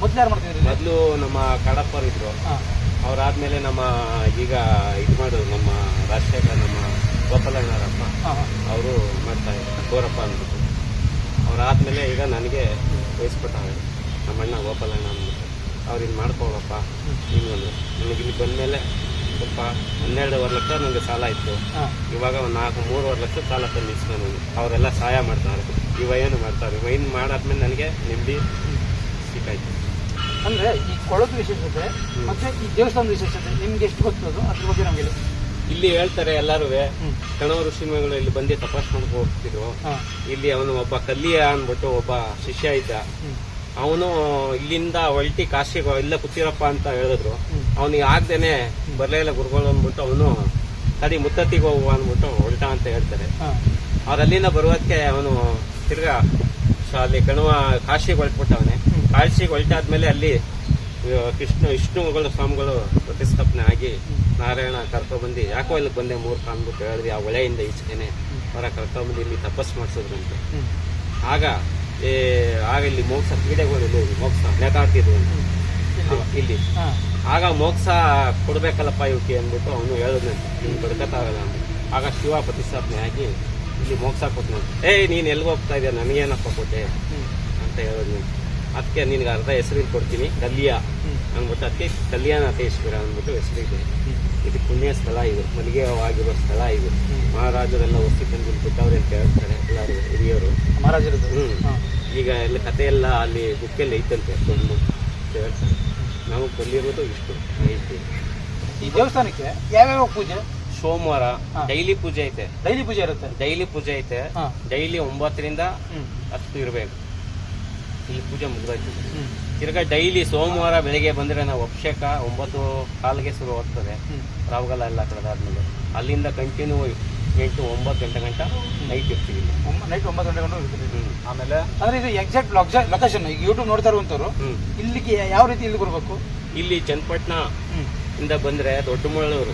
ಮೊದಲು ಯಾರು ಮಾಡ್ತಿದ್ರಿ
ಮೊದಲು ನಮ್ಮ ಕಡಪ್ಪರು ಇದ್ರು. ಅವರಾದ್ಮೇಲೆ ನಮ್ಮ ಈಗ ಇದು ಮಾಡೋದು ನಮ್ಮ ರಾಜಶೇಖರ್ ನಮ್ಮ ಗೋಪಾಲಣ್ಣರಪ್ಪ. ಅವರು ಮಾಡ್ತಾ ಇದ್ದಾರೆ ಗೋರಪ್ಪ ಅಂದ್ಬಿಟ್ಟು. ಅವ್ರಾದ್ಮೇಲೆ ಈಗ ನನಗೆ ವಹಿಸ್ಬಿಟ್ಟು ನಮ್ಮ ಅಣ್ಣ ಗೋಪಾಲಣ್ಣ ಅಂದ್ಬಿಟ್ಟು. ಅವ್ರು ಇಲ್ಲಿ ಮಾಡ್ಕೊಳಪ್ಪ ಅಂದ್ರು ನನಗೆ ಇಲ್ಲಿ ಬಂದಮೇಲೆ ಸ್ವಲ್ಪ ಹನ್ನೆರಡುವರೆ ಲಕ್ಷ ನನಗೆ ಸಾಲ ಇತ್ತು. ಇವಾಗ ಒಂದು ನಾಲ್ಕು ಮೂರುವರೆ ಲಕ್ಷ ಸಾಲ ತಂದು ನಾನು ಅವರೆಲ್ಲ ಸಹಾಯ ಮಾಡ್ತಾರೆ. ಇವ ಏನು ಮಾಡ್ತಾರೆ. ಇವ ಏನು ಮಾಡಾದ್ಮೇಲೆ ನನಗೆ ನೆಮ್ಮದಿ ಸಿಕ್ಕಾಯ್ತು.
ಅಂದ್ರೆ ಈ ಕೊಳದ ವಿಶೇಷತೆ ಮತ್ತೆ ಈ ದೇವಸ್ಥಾನದ ವಿಶೇಷತೆ ನಿಮ್ಗೆ ಎಷ್ಟು ಗೊತ್ತದು? ಅದ್ರ ಬಗ್ಗೆ ನಮಗೆ
ಇಲ್ಲಿ ಹೇಳ್ತಾರೆ ಎಲ್ಲರೂ ಕಣವರು ಸಿನಿಮಾಗಳು ಇಲ್ಲಿ ಬಂದು ತಪಾಸ್ ಮಾಡ್ಕೊ ಹೋಗ್ತಿದ್ರು. ಇಲ್ಲಿ ಅವನು ಒಬ್ಬ ಕಲ್ಲಿಯ ಅಂದ್ಬಿಟ್ಟು ಒಬ್ಬ ಶಿಷ್ಯ ಇದ್ದ. ಅವನು ಇಲ್ಲಿಂದ ಹೊಲ್ಟಿ ಕಾಶಿಗೆ ಇಲ್ಲ ಕೂತಿರಪ್ಪ ಅಂತ ಹೇಳಿದ್ರು. ಅವನಿಗೆ ಆಗ್ದೇನೆ ಬರಲೇ ಇಲ್ಲ ಗುರುಗಳು ಅಂದ್ಬಿಟ್ಟು ಅವನು ತಡಿ ಮುತ್ತತ್ತಿಗೆ ಹೋಗುವ ಅಂದ್ಬಿಟ್ಟು ಹೊಲ್ಟ ಅಂತ ಹೇಳ್ತಾರೆ. ಅವ್ರ ಅಲ್ಲಿಂದ ಬರುವುದಕ್ಕೆ ಅವನು ತಿರ್ಗಾ ಅಲ್ಲಿ ಕಣುವ ಕಾಶಿಗೆ ಹೊಲ್ಟ್ಬಿಟ್ಟವನೆ. ಕಾಶಿಗೆ ಹೊಲ್ಟಾದ್ಮೇಲೆ ಅಲ್ಲಿ ಕೃಷ್ಣ ವಿಷ್ಣುಗಳು ಸ್ವಾಮಿಗಳು ಪ್ರತಿಷ್ಠಾಪನೆ ಆಗಿ ನಾರಾಯಣ ಕರ್ಕೊಬಂದು ಯಾಕೋ ಇಲ್ಲಿ ಬಂದೆ ಮೂರ್ಖ ಅಂದ್ಬಿಟ್ಟು ಹೇಳಿದ್ವಿ ಆ ಒಳೆಯಿಂದ ಈಚೆನೆ ಹೊರ ಕರ್ಕೊಬಂದು ಇಲ್ಲಿ ತಪಸ್ ಮಾಡಿಸಿದ್ರಂತೆ. ಆಗ ಏ ಆಗ ಇಲ್ಲಿ ಮೋಕ್ಷ ಕ್ರೀಡೆಗಳು ಮೋಕ್ಷ ನೇತಾಡ್ತಿದ್ವು
ಇಲ್ಲಿ.
ಆಗ ಮೋಕ್ಷ ಕೊಡಬೇಕಲ್ಲಪ್ಪ ಇವಕ್ಕೆ ಅಂದ್ಬಿಟ್ಟು ಅವನು ಹೇಳಿದ್ನಂತೆ ನೀನು ಬದುಕತ್ತಾಗಲ್ಲ ಆಗ ಶಿವ ಪ್ರತಿಷ್ಠಾಪನೆ ಆಗಿ ಇಲ್ಲಿ ಮೋಕ್ಷ ಕೊಟ್ಟನಂತೆ ಏಯ್ ನೀನು ಎಲ್ಲಿಗೆ ಹೋಗ್ತಾ ಇದೆಯಾ? ನನಗೇನಪ್ಪ ಕೊಟ್ಟೆ ಅಂತ ಹೇಳಿದ್ನಂತೆ ಅದಕ್ಕೆ ನಿನಗೆ ಅರ್ಧ ಹೆಸರಿನ ಕೊಡ್ತೀನಿ ಕಲ್ಯ ಅಂದ್ಬಿಟ್ಟು ಅದಕ್ಕೆ ಕಲ್ಯಾಣಾಥೇಶ್ವರ ಅಂದ್ಬಿಟ್ಟು ಹೆಸರಿದೆ. ಇದು ಪುಣ್ಯ ಸ್ಥಳ ಇದು ಮಲ್ಲಿಗೆ ಆಗಿರೋ ಸ್ಥಳ ಇದು. ಮಹಾರಾಜರೆಲ್ಲ ಒಸಿ ತಂದು ಬಿಟ್ಟವ್ರೆ ಅಂತ ಹೇಳ್ತಾರೆ ಎಲ್ಲರೂ ಹಿರಿಯರು.
ಮಹಾರಾಜರದ್ದು?
ಹ್ಮ್. ಈಗ ಎಲ್ಲ ಕತೆ ಎಲ್ಲ ಅಲ್ಲಿ ಬುಕ್ಕಲ್ಲಿ ಐತಂತೆ ಅಂತ ಹೇಳ್ತಾರೆ. ನಾವು ಬಂದಿರೋದು ಇಷ್ಟು. ಐತಿ
ಈ ದೇವಸ್ಥಾನಕ್ಕೆ ಯಾವ್ಯಾವ ಪೂಜೆ?
ಸೋಮವಾರ ಡೈಲಿ ಪೂಜೆ ಐತೆ.
ಡೈಲಿ ಪೂಜೆ ಇರುತ್ತೆ?
ಡೈಲಿ ಪೂಜೆ ಐತೆ. ಡೈಲಿ ಒಂಬತ್ತರಿಂದ ಹತ್ತು ಇರಬೇಕು. ಇಲ್ಲಿ ಪೂಜೆ ಮುಗಿದಾಯ್ತು. ತಿರ್ಗಾ ಡೈಲಿ ಸೋಮವಾರ ಬೆಳಿಗ್ಗೆ ಬಂದರೆ ನಾವು ಅಭಿಷೇಕ ಒಂಬತ್ತು ಕಾಲಿಗೆ ಶುರು
ಹೋಗ್ತದೆ
ರಾವುಗಲ ಎಲ್ಲ ಕಳೆದಾದ್ಮೇಲೆ. ಅಲ್ಲಿಂದ ಕಂಟಿನ್ಯೂ ಎಂಟು ಒಂಬತ್ತು ಗಂಟೆ ಗಂಟ ನೈಟ್ ಇರ್ತೀವಿ.
ನೈಟ್ ಒಂಬತ್ತು ಗಂಟೆ ಗಂಟು ಇರ್ತದೆ
ಆಮೇಲೆ
ಅಂದ್ರೆ ಇದು ಎಕ್ಸಾಕ್ಟ್ ಲೊಕೇಶನ್ ಈಗ ಯೂಟ್ಯೂಬ್ ನೋಡ್ತಾ ಇರುವಂತವ್ರು ಇಲ್ಲಿಗೆ ಯಾವ ರೀತಿ ಇಲ್ಲಿ ಬರ್ಬೇಕು?
ಇಲ್ಲಿ ಚನ್ನಪಟ್ಟಣ ಇಂದ ಬಂದ್ರೆ
ದೊಡ್ಡಮಳ್ಳೂರು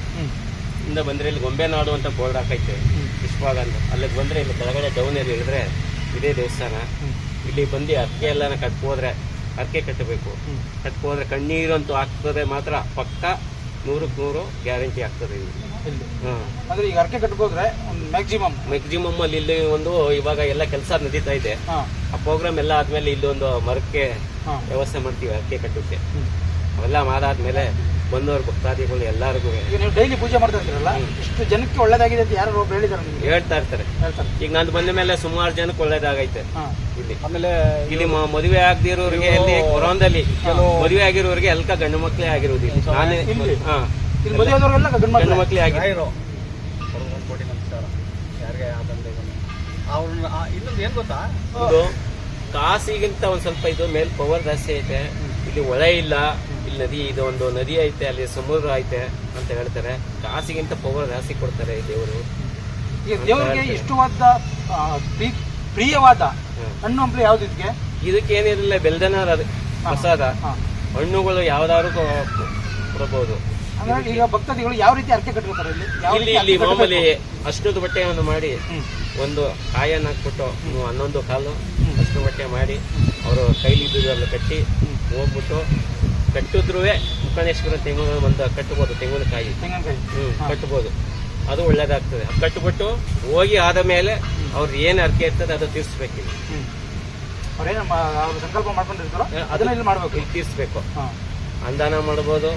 ಇಂದ ಬಂದ್ರೆ ಇಲ್ಲಿ ಗೊಂಬೆನಾಡು ಅಂತ ಬೋರ್ಡ್ ಹಾಕೈತೆ. ಅಂತ. ಅಲ್ಲಿಗೆ ಬಂದ್ರೆ ಇಲ್ಲಿ ಕೆಳಗಡೆ ಡೌನಲ್ಲಿ ಇಳಿದ್ರೆ ಇದೇ ದೇವಸ್ಥಾನ. ಇಲ್ಲಿ ಬಂದು ಅಕ್ಕಿ ಎಲ್ಲ ಕಟ್ಕೋದ್ರೆ ಅರ್ಕೆ ಕಟ್ಟಬೇಕು. ಕಟ್ಕೋದ್ರೆ ಕಣ್ಣೀರಂತೂ ಆಗ್ತದೆ ಮಾತ್ರ. ಪಕ್ಕ ನೂರಕ್ಕೆ ನೂರು ಗ್ಯಾರಂಟಿ ಆಗ್ತದೆ ಇಲ್ಲಿ.
ಇಲ್ಲಿ. ಅಂದ್ರೆ ಈಗ ಅರ್ಕೆ ಕಟ್ಕೋದ್ರೆ ಒಂದು ಮ್ಯಾಕ್ಸಿಮಮ್
ಮ್ಯಾಕ್ಸಿಮಮ್ ಅಲ್ಲಿ ಇಲ್ಲಿ ಒಂದು ಇವಾಗ ಎಲ್ಲ ಕೆಲಸ ನಡೀತಾ ಇದೆ. ಆ ಪ್ರೋಗ್ರಾಮ್ ಎಲ್ಲ ಆದ್ಮೇಲೆ ಇಲ್ಲೊಂದು ಮರಕ್ಕೆ ವ್ಯವಸ್ಥೆ ಮಾಡ್ತೀವಿ ಅರ್ಕೆ ಕಟ್ಟಕ್ಕೆ. ಅವೆಲ್ಲ ಮಾಡಾದ್ಮೇಲೆ ಬಂದವರು ಭಕ್ತಾದಿಗಳು ಎಲ್ಲರಿಗೂ.
ನೀವು ಡೈಲಿ ಪೂಜೆ ಮಾಡ್ತಾ ಇರ್ತೀರಲ್ಲ ಇಷ್ಟು ಜನಕ್ಕೆ ಒಳ್ಳೇದಾಗಿದೆ ಅಂತ ಯಾರು ಒಬ್ರು ಹೇಳಿದಾರೆ
ಹೇಳ್ತಾ ಇರ್ತಾರೆ. ಈಗ ನಾನು ಬಂದ ಮೇಲೆ ಸುಮಾರು ಜನಕ್ಕೆ ಒಳ್ಳೇದಾಗೈತೆ. ಇಲ್ಲಿ.
ಆಮೇಲೆ
ಇಲ್ಲಿ ಮದುವೆ ಆಗದಿರೋರಿಗೆ ಇಲ್ಲಿ ಕೊರೋನಾದಲ್ಲಿ ಮದುವೆ ಆಗಿರೋರಿಗೆ ಎಲ್ಕ ಗಂಡು ಮಕ್ಕಳೇ ಆಗಿರೋದು ನಾನೇ? ಹಾ.
ಇಲ್ಲಿ ಮದುವೆ ಆದವ್ರಿಗೆಲ್ಲ ಗಂಡು
ಗಂಡು
ಮಕ್ಕಳು
ಮಕ್ಕಳೇ ಆಗಿ
ಒಂದು ಕೋಟಿ ನಮಸ್ಕಾರ. ಯಾರಿಗೆ ಆ ಅವ್ರನ್ನ ಇನ್ನೊಂದು ಏನ್ ಗೊತ್ತಾ?
ಇದು ಕಾಸಿಗಿಂತ ಒಂದ್ ಸ್ವಲ್ಪ ಇದು ಮೇಲ್ ಪವರ್ ಜಾಸ್ತಿ ಐತೆ. ಇಲ್ಲಿ ಹೊಳೆ ಇಲ್ಲ ಇಲ್ಲಿ ನದಿ ಇದು ಒಂದು ನದಿ ಐತೆ ಅಲ್ಲಿ ಸಮುದ್ರ ಐತೆ ಅಂತ ಹೇಳ್ತಾರೆ. ಕಾಸಿಗಿಂತ ಪವರ್ ಜಾಸ್ತಿ ಕೊಡ್ತಾರೆ ಈ ದೇವರು.
ಈ ದೇವರಿಗೆ ಇಷ್ಟವಾದ ಪ್ರೀ- ಪ್ರಿಯವಾದ. ಹಣ್ಣು ಹಂಪಲು ಯಾವ್ದು ಇದಕ್ಕೆ
ಇದಕ್ಕೆ ಏನಿರಲಿಲ್ಲ ಬೆಲ್ದನ ಪ್ರಸಾದ. ಹಣ್ಣುಗಳು ಯಾವ್ದಾದ್ರು ಕೊಡಬಹುದು
ಈಗ ಭಕ್ತಾದಿಗಳು ಯಾವ ರೀತಿ ಅರ್ಕೆ ಕಟ್ಟಿರ್ತಾರೆ ಇಲ್ಲಿ?
ಇಲ್ಲಿ ಮಾಮೂಲಿ? ಅಷ್ಟೊಂದು ಬಟ್ಟೆಯನ್ನು ಮಾಡಿ ಒಂದು ಕಾಯನ್ನ ಹಾಕ್ಬಿಟ್ಟು ಹನ್ನೊಂದು ಕಾಲು. ಅಷ್ಟು ಬಟ್ಟೆ ಮಾಡಿ ಅವರು ಕೈಲಿದ್ದುದೆಲ್ಲ ಕಟ್ಟಿ. ಹೋಗ್ಬಿಟ್ಟು ಕಟ್ಟಿದ್ರೂ ಮುಖಾನೇಶ್ವರ ತೆಂಗಿನ ಒಂದು ಕಟ್ಟಬಹುದು ತೆಂಗಿನಕಾಯಿ ಹ್ಮ್
ಹಾ.
ಕಟ್ಬೋದು ಅದು ಒಳ್ಳೇದಾಗ್ತದೆ. ಕಟ್ಟಿಬಿಟ್ಟು ಹೋಗಿ ಆದ ಮೇಲೆ ಅವ್ರ ಏನು ಅರ್ಕೆ ಇರ್ತದೆ ಅದು ತೀರ್ಸ್ಬೇಕು
ಸಂಕಲ್ಪ ಮಾಡ್ಕೊಂಡಿರ್ತಾರೋ? ಅದನ್ನ ಇಲ್ಲಿ ಮಾಡ್ಬೇಕು.
ಇಲ್ಲಿ ತೀರ್ಸ್ಬೇಕು. ಅಂದಾನ ಮಾಡ್ಬೋದು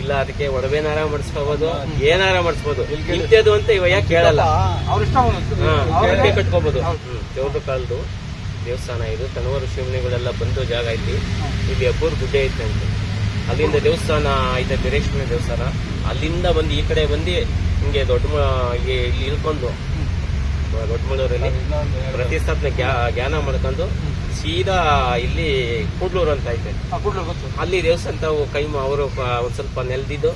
ಇಲ್ಲ ಅದಕ್ಕೆ ಒಡವೆನಾರ ಮಾಡಿಸ್ಕೋಬಹುದು ಏನಾರ ಮಾಡಿಸ್ಬೋದು ಇಂಥದ್ದು ಅಂತ ಕೇಳಲ್ಲ. ಹಾ,
ಅವ್ರಿಗೆ-
ಅರ್ಕೆ ಕಟ್ಕೋಬಹುದು
ಹೌದು.
ದೇವ್ರ ಕಾಲದ್ದು ದೇವಸ್ಥಾನ ಇದು ತನವರು ಶಿವನಿಗಳೆಲ್ಲ ಬಂದು ಜಾಗ ಐತಿ ಇಲ್ಲಿ ಅಬ್ಬೂರ್ ಗುಡ್ಡೆ ಐತೆ ಅಂತ ಅಲ್ಲಿಂದ ದೇವಸ್ಥಾನ ಐತೆ ಬೀರೇಶ್ವರ ದೇವಸ್ಥಾನ ಅಲ್ಲಿಂದ ಬಂದು ಈ ಕಡೆ ಬಂದು ಹಿಂಗೆ ದೊಡ್ಡ ಇಲ್ಲಿ ಇಳ್ಕೊಂಡು. ದೊಡ್ಡಮಳೂರಲ್ಲಿ ಪ್ರತಿಷ್ಠಾಪನೆ ಜ್ಞಾನ ಮಾಡ್ಕೊಂಡು ಸೀದಾ ಇಲ್ಲಿ ಕೂಡ್ಲೂರು ಅಂತ ಐತೆ.
ಗೊತ್ತು.
ಅಲ್ಲಿ ದೇವಸ್ಥಾನ ತಾವು ಕೈ ಅವರು ಒಂದ್ ಸ್ವಲ್ಪ ನೆಲ್ದಿದ್ದು.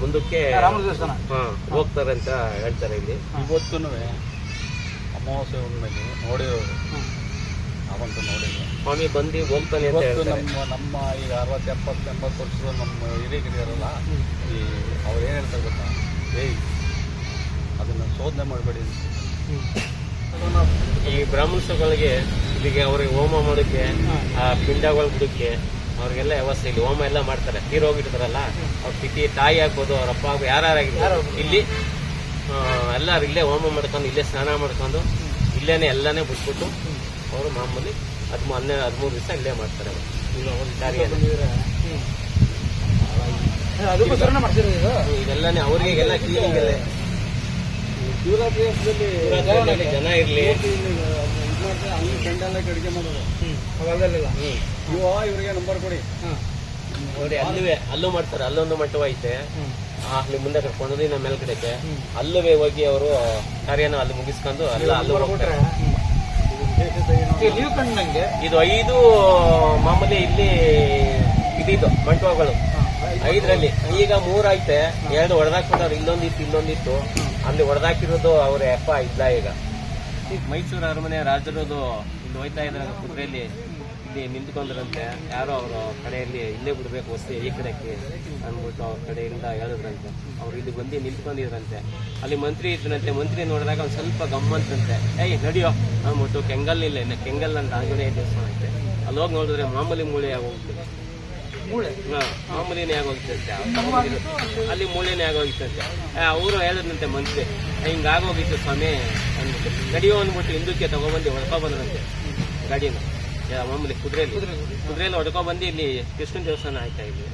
ಮುಂದಕ್ಕೆ
ದೇವಸ್ಥಾನ?
ಹೋಗ್ತಾರೆ ಅಂತ ಹೇಳ್ತಾರೆ ಇಲ್ಲಿ.
ಇವತ್ತು ಅಮಾವಾಸ್ಯೆ ಹುಣ್ಣಿಮೆಗೆ ನೋಡಿರೋರು. ಅವಂತ ನೋಡಿ
ಸ್ವಾಮಿ ಬಂದು ಹೋಗ್ತಾನೆ ಅಂತ ಹೇಳ್ತಾರೆ.
ನಮ್ಮ ನಮ್ಮ ಈಗ ಅರವತ್ತು ಎಪ್ಪತ್ತು ಎಂಬತ್ತು ವರ್ಷದ ನಮ್ಮ ಹಿರಿಯರಿದಾರಲ್ಲ ಈ ಅವ್ರು ಏನು ಹೇಳ್ತಾರೆ ಗೊತ್ತಾ? ಏಯ್ ಅದನ್ನು ಶೋಧನೆ ಮಾಡಬೇಡಿ
ಈ ಬ್ರಾಹ್ಮಣಗಳಿಗೆ ಇಲ್ಲಿಗೆ ಅವ್ರಿಗೆ ಹೋಮ ಮಾಡೋಕ್ಕೆ ಆ ಪಿಂಡಗಳು ಬಿಡಕ್ಕೆ ಅವ್ರಿಗೆಲ್ಲ ವ್ಯವಸ್ಥೆ ಇಲ್ಲಿ. ಹೋಮ ಎಲ್ಲ ಮಾಡ್ತಾರೆ. ತೀರೋಗಿರ್ತಾರಲ್ಲ ಅವ್ರ ಪಿತಿ ತಾಯಿ ಆಗ್ಬೋದು ಅವ್ರ ಅಪ್ಪ ಆಗ್ಬೋದು ಯಾರ್ಯಾರಾಗಿರ್ತಾರೆ ಇಲ್ಲಿ ಎಲ್ಲರೂ ಇಲ್ಲೇ ಹೋಮ ಮಾಡ್ಕೊಂಡು ಇಲ್ಲೇ ಸ್ನಾನ ಮಾಡ್ಕೊಂಡು ಇಲ್ಲೇನೆ ಎಲ್ಲಾನೇ ಬಿಟ್ಬಿಟ್ಟು ಅವರು ಮಾಮೂಲಿ ಹದಿಮೂರು ಹನ್ನೆರಡು ಹದಿಮೂರು ದಿವಸ ಇಲ್ಲೇ ಮಾಡ್ತಾರೆ. ಇದೆಲ್ಲಾನೇ ಅವ್ರಿಗೆಲ್ಲ ಕ್ಲೀನಿಂಗ್ ಎಲ್ಲ ಜನ ಇರ್ಲಿ.
ಅಲ್ಲಿ ಗಂಟೆಲ್ಲ ಅಡುಗೆ ಮಾಡೋದು.
ಅವೆಲ್ಲ
ಹ್ಮ್.
ಇವ ಇವರಿಗೆ ನಂಬರ್ ಕೊಡಿ.
ನೋಡಿ ಅಲ್ಲೂ ಅಲ್ಲೂ ಮಾಡ್ತಾರೆ ಅಲ್ಲೊಂದು ಮಂಟಪ ಐತೆ. ಆ, ಅಲ್ಲಿ ಮುಂದೆ ಕರ್ಕೊಂಡು ದಿನ ಮೇಲ್ಗಡೆಗೆ. ಅಲ್ಲವೇ ಹೋಗಿ ಅವರು ಕಾರ್ಯನ ಅಲ್ಲಿ ಮುಗಿಸ್ಕೊಂಡು ಅಲ್ಲ ಅಲ್ಲೂ ಹೋಗ್ತಾರೆ.
ಕಂಡಂಗೆ
ಇದು ಐದು ಮಾಮೂಲಿ ಇಲ್ಲಿ ಇದಿದ್ದು ಮಂಟಪಗಳು. ಐದರಲ್ಲಿ. ಈಗ ಮೂರೈತೆ ಎರಡು ಹೊಡೆದಾಕ್ಬಿಟ್ಟವ್ರು ಇಲ್ಲೊಂದಿತ್ತು ಇಲ್ಲೊಂದಿತ್ತು ಅಲ್ಲಿ ಹೊಡೆದಾಕಿರೋದು ಅವ್ರ ಅಪ್ಪ ಇದ್ದ ಈಗ. ಮೈಸೂರು ಅರಮನೆ ರಾಜರದು ಇಲ್ಲಿ ಹೋಯ್ತಾ ಇದ್ರಾಗ ಕುದುರೆಯಲ್ಲಿ ಇಲ್ಲಿ ನಿಂತ್ಕೊಂಡ್ರಂತೆ. ಯಾರೋ ಅವರು ಕಡೆಯಲ್ಲಿ ಇಲ್ಲೇ ಬಿಡ್ಬೇಕು ವಸ್ತು ಈ ಕಡೆಗೆ ಅಂದ್ಬಿಟ್ಟು ಅವ್ರ ಕಡೆಯಿಂದ ಹೇಳಿದ್ರಂತೆ. ಅವ್ರು ಇಲ್ಲಿ ಬಂದು ನಿಂತ್ಕೊಂಡಿದ್ರಂತೆ. ಅಲ್ಲಿ ಮಂತ್ರಿ ಇದ್ರಂತೆ. ಮಂತ್ರಿ ನೋಡಿದಾಗ ಒಂದು ಸ್ವಲ್ಪ ಗಮ್ಮಂತಂತೆ. ಏಯ್, ನಡಿಯೋ. ಅಂದ್ಬಿಟ್ಟು ಕೆಂಗಲ್ ಇಲ್ಲ ಕೆಂಗಲ್ ಅಂತ ಆಂಜನೇಯ ದೇವಸ್ಥಾನ ಅಲ್ಲಿ ಹೋಗಿ ನೋಡಿದ್ರೆ ಮಾಮೂಲಿ ಮೂಳೆ ಆಗೋಗ್ತದೆ
ಮೂಳೆ.
ಮಾಮೂಲಿನೇ ಆಗೋಗಿತ್ತಂತೆ. ಅಲ್ಲಿ ಮೂಳೆನೇ ಆಗೋಗಿತ್ತಂತೆ ಅವರು ಹೇಳಿದ್ರಂತೆ ಮನ್ಸೆ ಹಿಂಗಾಗೋಗಿತ್ತು ಸ್ವಾಮಿ ಅಂದ್ಬಿಟ್ಟು. ನಡಿಯೋ ಅಂದ್ಬಿಟ್ಟು ಹಿಂದಕ್ಕೆ ತಗೊಬಂದು ಹೊಡ್ಕೊ ಬಂದ್ರಂತೆ. ಗಾಡಿನ. ಮಾಮೂಲಿ ಕುದುರೆಯಲ್ಲಿ ಕುದುರೆಯಲ್ಲಿ ಹೊಡ್ಕೊಬಂದು ಇಲ್ಲಿ ಕೃಷ್ಣ ದೇವಸ್ಥಾನ ಆಯ್ತಾ ಇಲ್ಲಿ?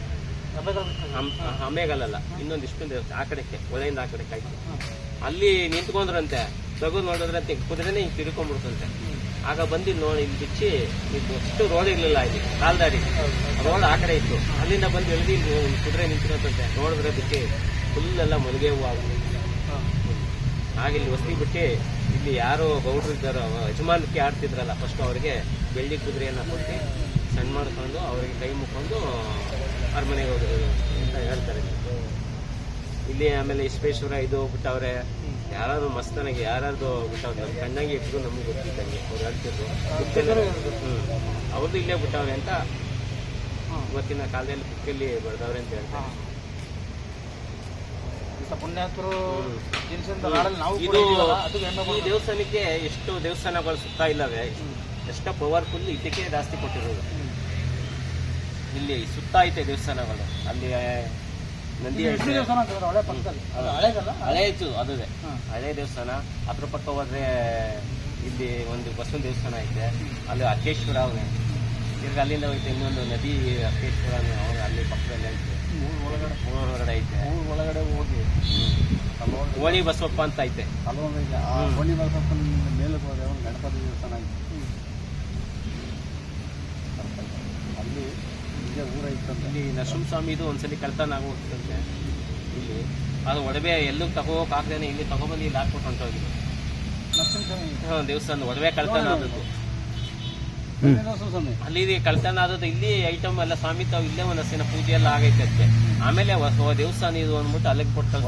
ಅಮ್ಮೇಗಲ್ಲ ಇನ್ನೊಂದು ಇಷ್ಟೊಂದು ದೇವಸ್ಥಾನ ಆ ಕಡೆಗೆ ಒಳೆಯಿಂದ ಆ ಕಡೆಗೆ ಆಯ್ತು. ಅಲ್ಲಿ ನಿಂತ್ಕೊಂಡ್ರಂತೆ. ತಗೋ ನೋಡಿದ್ರಂತೆ. ಕುದುರೆನೇ ಹಿಂಗೆ ತಿರ್ಕೊಂಡ್ಬಿಡ್ತಂತೆ. ಆಗ ಬಂದು ನೋಡಿ ಇಲ್ಲಿ ಬಿಚ್ಚಿ ಇದು ಅಷ್ಟು ರೋಡ್ ಇರ್ಲಿಲ್ಲ ಇಲ್ಲಿ ಕಾಲ್ದಾರಿ. ರೋಡ್ ಆ ಕಡೆ ಇತ್ತು. ಅಲ್ಲಿಂದ ಬಂದು ಎಳ್ದಿ ಇಲ್ಲಿ ಕುದುರೆ ನಿಂತಿರೋದಂತೆ. ನೋಡಿದ್ರೆ ಬಿಟ್ಟು ಫುಲ್ಲೆಲ್ಲ ಮಲಗೆ ಮಲ್ಗೆ ಹೂವು ಆಗಿ ಆಗ ಇಲ್ಲಿ ವಸ್ತಿ ಬಿಟ್ಟು ಇಲ್ಲಿ ಯಾರು ಗೌಡ್ರು ಇದ್ದಾರೋ ಯಜಮಾನಕ್ಕೆ ಆಡ್ತಿದ್ರಲ್ಲ ಫಸ್ಟ್ ಅವರಿಗೆ ಬೆಳ್ಳಿ ಕುದುರೆಯನ್ನು ಕೊಟ್ಟು ಸಣ್ಣ ಮಾಡ್ಕೊಂಡು ಅವರಿಗೆ ಕೈ ಮುಕ್ಕೊಂಡು ಅರಮನೆಗೆ ಹೋಗೋದು ಅಂತ ಹೇಳ್ತಾರೆ. ಇಲ್ಲಿ ಆಮೇಲೆ ವಿಶ್ವೇಶ್ವರ ಇದು ಬಿಟ್ಟವ್ರೆ ಯಾರಾದ್ರು ಮಸ್ತನಾಗಿ ಯಾರಾದ್ರು ಬಿಟ್ಟವ್ರೆ ನಮ್ಮ ಕಣ್ಣಾಗಿ ಇಟ್ಟು ನಮ್ಗೆ ಗೊತ್ತಿದ್ದಂಗೆ. ಅವ್ರು ಹೇಳ್ತಿದ್ರು. ಅವ್ರದ್ದು ಇಲ್ಲೇ ಬಿಟ್ಟವ್ರೆ ಅಂತ ಇವತ್ತಿನ ಕಾಲದಲ್ಲಿ ಬುಕ್ಕಲ್ಲಿ ಬರೆದವ್ರೆ ಅಂತ ಹೇಳ್ತಾರೆ. ಇದು ಈ ದೇವಸ್ಥಾನಕ್ಕೆ ಎಷ್ಟು ದೇವಸ್ಥಾನಗಳು ಸುತ್ತ ಇಲ್ಲವೆ ಎಷ್ಟೋ ಪವರ್ಫುಲ್ ಇದಕ್ಕೆ ಜಾಸ್ತಿ ಕೊಟ್ಟಿರೋದು. ಇಲ್ಲಿ ಸುತ್ತ ಐತೆ ದೇವಸ್ಥಾನಗಳು ಅಲ್ಲಿ ನಂದಿ
ವಿಷ್ಣು
ಐತೆ
ದೇವಸ್ಥಾನ ಅಂತ ಹಳೆ ಪಕ್ಕದಲ್ಲಿ. ಅದು ಹಳೇದಲ್ಲ
ಹಳೆ ಇತ್ತು ಅದುವೆ ಹಳೆ ದೇವಸ್ಥಾನ. ಅದ್ರ ಪಕ್ಕ ಹೋದ್ರೆ ಇಲ್ಲಿ ಒಂದು ಬಸವನ ದೇವಸ್ಥಾನ ಐತೆ. ಅಲ್ಲಿ ಅಕ್ಕೇಶ್ವರ ಅವನೇ ತಿರ್ಗಿ ಅಲ್ಲಿಂದ ಹೋಯ್ತು ಇನ್ನೊಂದು ನದಿ ಅಕ್ಕೇಶ್ವರ ಅವನು ಅಲ್ಲಿ ಪಕ್ಕದಲ್ಲಿ ಐತೆ.
ಒಳಗಡೆ.
ಐತೆ.
ಒಳಗಡೆ ಹೋಗಿ.
ಓಣಿ ಬಸವಪ್ಪ ಅಂತ ಐತೆ.
ಅಲ್ಲೊಂದು ಇದೆ. ಆ ಮೇಲೆ ಹೋದ್ರೆ ಗಣಪತಿ ದೇವಸ್ಥಾನ ಐತೆ ಅಲ್ಲಿ ಇದೇ ಊರ ಇತ್ತಂತೆ
ಇಲ್ಲಿ ನರಸಿಂಹಸ್ವಾಮಿದು ಒಂದ್ಸಲಿ ಕಳ್ತನ ಆಗೋಗ್ತಂತೆ ಇಲ್ಲಿ ಅದು ಒಡವೆ ಎಲ್ಲೂ ತಗೋಕ್ ಆಗ್ದೇನೆ ಇಲ್ಲಿ ತಗೊಬಂದು ಇಲ್ಲಿ ಹಾಕ್ಬಿಟ್ಟು ಹೊಂಟೋಗಿದ್ದು ಹಾ, ದೇವಸ್ಥಾನ ಒಡವೆ ಕಳ್ತನ ಆದದ್ದು. ಅಲ್ಲಿ ಕಳ್ತಾನ ಆದದ್ದು ಇಲ್ಲಿ ಐಟಮ್ ಎಲ್ಲ ಸ್ವಾಮಿ ತಾವು ಇಲ್ಲೇ ಮನಸ್ಸಿನ ಪೂಜೆ ಎಲ್ಲ ಆಗೈತೆ ಅಷ್ಟೇ. ಆಮೇಲೆ ದೇವಸ್ಥಾನ ಇದು ಅಂದ್ಬಿಟ್ಟು ಅಲ್ಲಿಗೆ ಕೊಟ್ಟು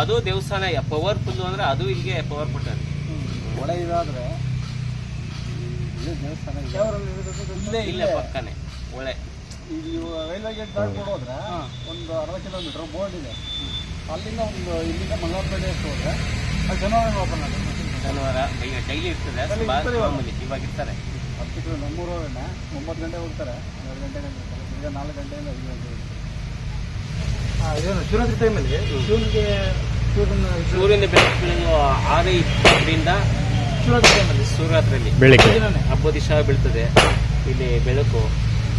ಅದು ದೇವಸ್ಥಾನ ಪವರ್ಫುಲ್ ಅಂದ್ರೆ ಅದು ಇಲ್ಲಿಗೆ ಪವರ್ ಕೊಟ್ಟಾರೆ
ಒಳೆ ಇದಾದ್ರೆ ಇಲ್ಲೇ. ಇಲ್ಲೇ
ಪಕ್ಕನೆ ಒಳ್ಳೆ
ಈಗ ನೀವು ರೈಲ್ವೆ ಗೇಟ್ ದಾಟ್ಕೊಂಡು ಹೋದ್ರೆ ಒಂದು ಅರ್ಧ ಕಿಲೋಮೀಟರ್ ಬೋರ್ಡ್ ಇದೆ. ಅಲ್ಲಿಂದ ಒಂದು ಇಲ್ಲಿಂದ ಮಂಗಳೂರುಪೇಟೆ ಎಷ್ಟು ಹೋದ್ರೆ ಅದು ಜನವರಿ ಓಪನ್ ಆಗುತ್ತೆ.
ಶನಿವಾರ ಡೈಲಿ ಇರ್ತದೆ.
ಡೈಲಿ
ಬಾ-
ಇರ್ತದೆ ಇವಾಗ.
ಇರ್ತಾರೆ.
ಹತ್ತು ಕಿಲೋ ನಮ್ಮೂರವ್ರನ್ನ ಒಂಬತ್ತು ಗಂಟೆ ಹೋಗ್ತಾರೆ. ಎರಡು ಗಂಟೆಗೆ ಇರ್ತಾರೆ ಈಗ ನಾಲ್ಕು ಗಂಟೆಯಿಂದ ಐದು ಗಂಟೆ
ಇದೇನು ಶಿವರಾತ್ರಿ ಟೈಮಲ್ಲಿ ಶಿವನಿಗೆ ಶಿವನ
ಸೂರ್ಯನ ಬೆಳಕು ಆರು ಇಪ್ಪತ್ತರಿಂದ
ಶಿವರಾತ್ರಿ ಟೈಮಲ್ಲಿ
ಶಿವರಾತ್ರಿಯಲ್ಲಿ
ದಿನನೇ?
ಹಬ್ಬ ದಿವಸ ಬೀಳ್ತದೆ. ಇಲ್ಲಿ ಬೆಳಕು.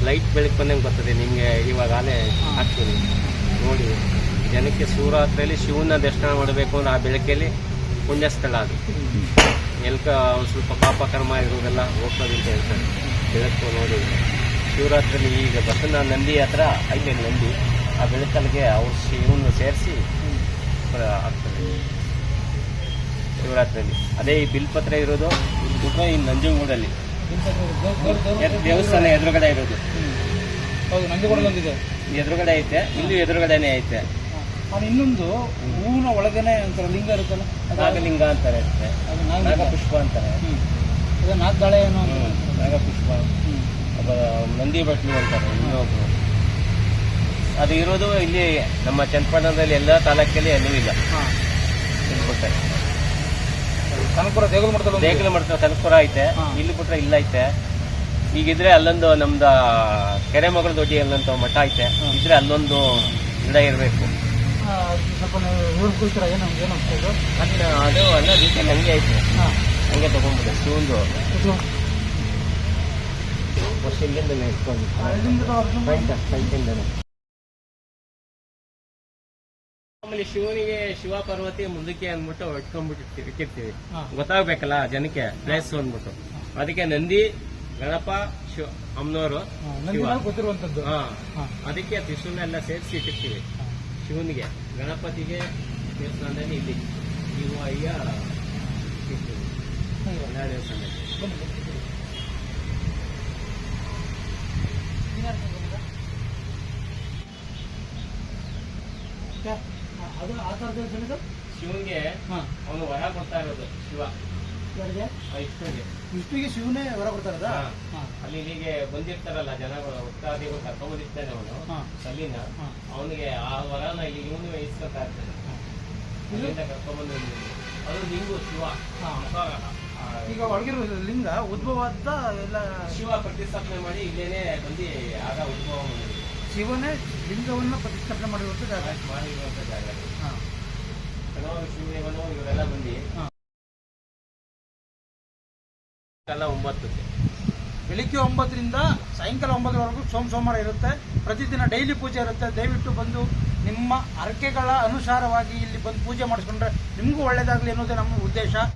ಲೈಟ್ ಬೆಳಕು ಬಂದಂಗೆ ಬರ್ತದೆ, ನಿಮಗೆ ಇವಾಗ ಆಲೇ ಹಾಕ್ತೀನಿ. ನೋಡಿ, ಜನಕ್ಕೆ ಶಿವರಾತ್ರಿಯಲ್ಲಿ ಶಿವನ ದರ್ಶನ ಮಾಡಬೇಕು ಅಂದ್ರೆ ಆ ಬೆಳಕಲ್ಲಿ ಪುಣ್ಯಸ್ಥಳ ಅದು. ಎಲ್ಕ ಒಂದು ಸ್ವಲ್ಪ ಪಾಪ ಕರ್ಮ ಇರೋದೆಲ್ಲ ಹೋಗ್ತದೆ ಅಂತ ಹೇಳ್ತಾರೆ. ಬೆಳಕು ನೋಡಿ. ಶಿವರಾತ್ರಿಯಲ್ಲಿ ಈಗ ಬಸವನ ನಂದಿ ಹತ್ರ ಐತೆ ನಂದಿ, ಆ ಬೆಳಕಲ್ಲಿಗೆ ಅವ್ರು ಶಿವನ ಸೇರಿಸಿ ಆಗ್ತದೆ ಶಿವರಾತ್ರಿಯಲ್ಲಿ ಅದೇ ಈ ಬಿಲ್ಪತ್ರ ಇರೋದು ಈ ನಂಜನಗೂಡಲ್ಲಿ. ದೇವಸ್ಥಾನ ಎದುರುಗಡೆ ಇರೋದು.
ಹೌದು
ಎದುರುಗಡೆ ಐತೆ ಇಲ್ಲಿ ಎದುರುಗಡೆನೆ ಐತೆ.
ಅದು ಇನ್ನೊಂದು ಹೂವಿನ ಒಳಗೇನೆ ಒಂಥರ ಲಿಂಗ ಇರುತ್ತಲ್ಲ
ನಾಗಲಿಂಗ ಅಂತಾರೆ ನಾಗ
ಅದು
ನಾಗಪುಷ್ಪ ಅಂತಾರೆ.
ಅದು ನಾಗದಾಳೆ ಏನೋ.
ನಾಗಪುಷ್ಪ. ನಂದಿ ಬಟ್ಲು ಅಂತಾರೆ ಇನ್ನೊಬ್ರು. ಅದು ಇರೋದು ಇಲ್ಲಿ ನಮ್ಮ ಚನ್ನಪಟ್ಟಣದಲ್ಲಿ ಎಲ್ಲ ತಾಲೂಕಲ್ಲಿ ಎಲ್ಲೂ ಇಲ್ಲ.
ಕನಕಪುರ ದೇಗುಲ ಮಠದಲ್ಲಿ
ದೇಗುಲ ಕನಕಪುರ ಐತೆ. ಇಲ್ಲಿ ಬಿಟ್ರೆ ಇಲ್ಲ ಐತೆ. ಈಗಿದ್ರೆ ಅಲ್ಲೊಂದು ನಮ್ದು ಕೆರೆ ಮಗಳ ದೊಡ್ಡಿ ಅಲ್ಲಂತ ಮಠ ಐತೆ. ಇದ್ರೆ ಅಲ್ಲೊಂದು ಗಿಡ ಇರಬೇಕು.
ಅದು
ಅನ್ನೋ ರೀತಿಯಲ್ಲಿ ಹಂಗೆ ಐತೆ. ಹಂಗೆ ತಗೊಂಡ್ಬಿಡು ಶಿವಂದು ವರ್ಷ ಇಲ್ಲಿಂದ ಇಟ್ಕೊಂಡು ಆಮೇಲೆ ಶಿವನಿಗೆ ಶಿವ ಪಾರ್ವತಿ ಮುಂದಕ್ಕೆ ಅಂದ್ಬಿಟ್ಟು ಇಟ್ಕೊಂಡ್ಬಿಟ್ಟಿರ್ತೀವಿ ಇಟ್ಟಿರ್ತೀವಿ ಗೊತ್ತಾಗ್ಬೇಕಲ್ಲ ಜನಕ್ಕೆ ಪ್ಲೇಸ್ ಅಂದ್ಬಿಟ್ಟು. ಅದಕ್ಕೆ ನಂದಿ ಗಣಪ ಶಿವ ಅಮ್ಮನವರು
ಗೊತ್ತಿರುವಂತದ್ದು
ಹಾ. ಅದಕ್ಕೆ ತ್ರಿಶೂಲ ಎಲ್ಲ ಸೇರಿಸಿ ಇಟ್ಟಿರ್ತೀವಿ. ಶಿವನಿಗೆ ಗಣಪತಿಗೆ ದೇವಸ್ಥಾನದಲ್ಲಿ ಇಲ್ಲಿ ಶಿವ ಅಯ್ಯ. ಎಲ್ಲ ದೇವಸ್ಥಾನದಲ್ಲಿ.
ಅದು ಆ ಥರದ ಜನಗಳು
ಶಿವನಿಗೆ ಅವನು ವರ ಕೊಡ್ತಾ ಇರೋದು ಶಿವ.
ಯಾರಿಗೆ?
ಇಷ್ಟಿಗೆ
ವಿಷ್ಣುವಿಗೆ ಶಿವನೇ ಹೊರ ಕೊಡ್ತಾರದ
ಅಲ್ಲಿ ಹೀಗೆ ಬಂದಿರ್ತಾರಲ್ಲ ಜನಗಳು ಭಕ್ತಾದಿಗಳು ಕರ್ಕೊಂಡ್ಬಂದಿರ್ತಾನೆ ಅವನು. ಅಲ್ಲಿನ ಅವನಿಗೆ ಆ ವರನ ಇಲ್ಲಿ ಇವನು ಇಸ್ಕೊತಾ ಇರ್ತಾನೆ. ಅಲ್ಲಿಂದ ಕರ್ಕೊಂಡ್ಬಂದು ಅದು ಲಿಂಗು ಶಿವ.
ಈಗ ಒಳಗಿರೋ ಲಿಂಗ ಅಂತ ಎಲ್ಲ
ಶಿವ ಪ್ರತಿಸ್ಥಾಪನೆ ಮಾಡಿ ಇಲ್ಲೇನೆ ಬಂದು ಆಗ ಉದ್ಭವ ಮಾಡಿದ್ರು.
ಶಿವನೇ ಲಿಂಗವನ್ನು ಪ್ರತಿಷ್ಠಾಪನೆ ಮಾಡಿರುವಂಥ ಜಾಗ.
ಮಾಡಿರುವಂತ ಜಾಗ.
ಹಾಂ.
ಶಿವದೇವನು ಇವರೆಲ್ಲ ಬಂದು. ಕಾಲ ಒಂಬತ್ತಕ್ಕೆ.
ಬೆಳಿಗ್ಗೆ ಒಂಬತ್ತರಿಂದ ಸಾಯಂಕಾಲ ಒಂಬತ್ತರವರೆಗೂ ಸೋಮ ಸೋಮವಾರ ಇರುತ್ತೆ. ಪ್ರತಿದಿನ ಡೈಲಿ ಪೂಜೆ ಇರುತ್ತೆ. ದಯವಿಟ್ಟು ಬಂದು ನಿಮ್ಮ ಹರಕೆಗಳ ಅನುಸಾರವಾಗಿ ಇಲ್ಲಿ ಬಂದು ಪೂಜೆ ಮಾಡಿಸ್ಕೊಂಡ್ರೆ ನಿಮಗೂ ಒಳ್ಳೇದಾಗಲಿ ಅನ್ನೋದೇ ನಮ್ಮ ಉದ್ದೇಶ.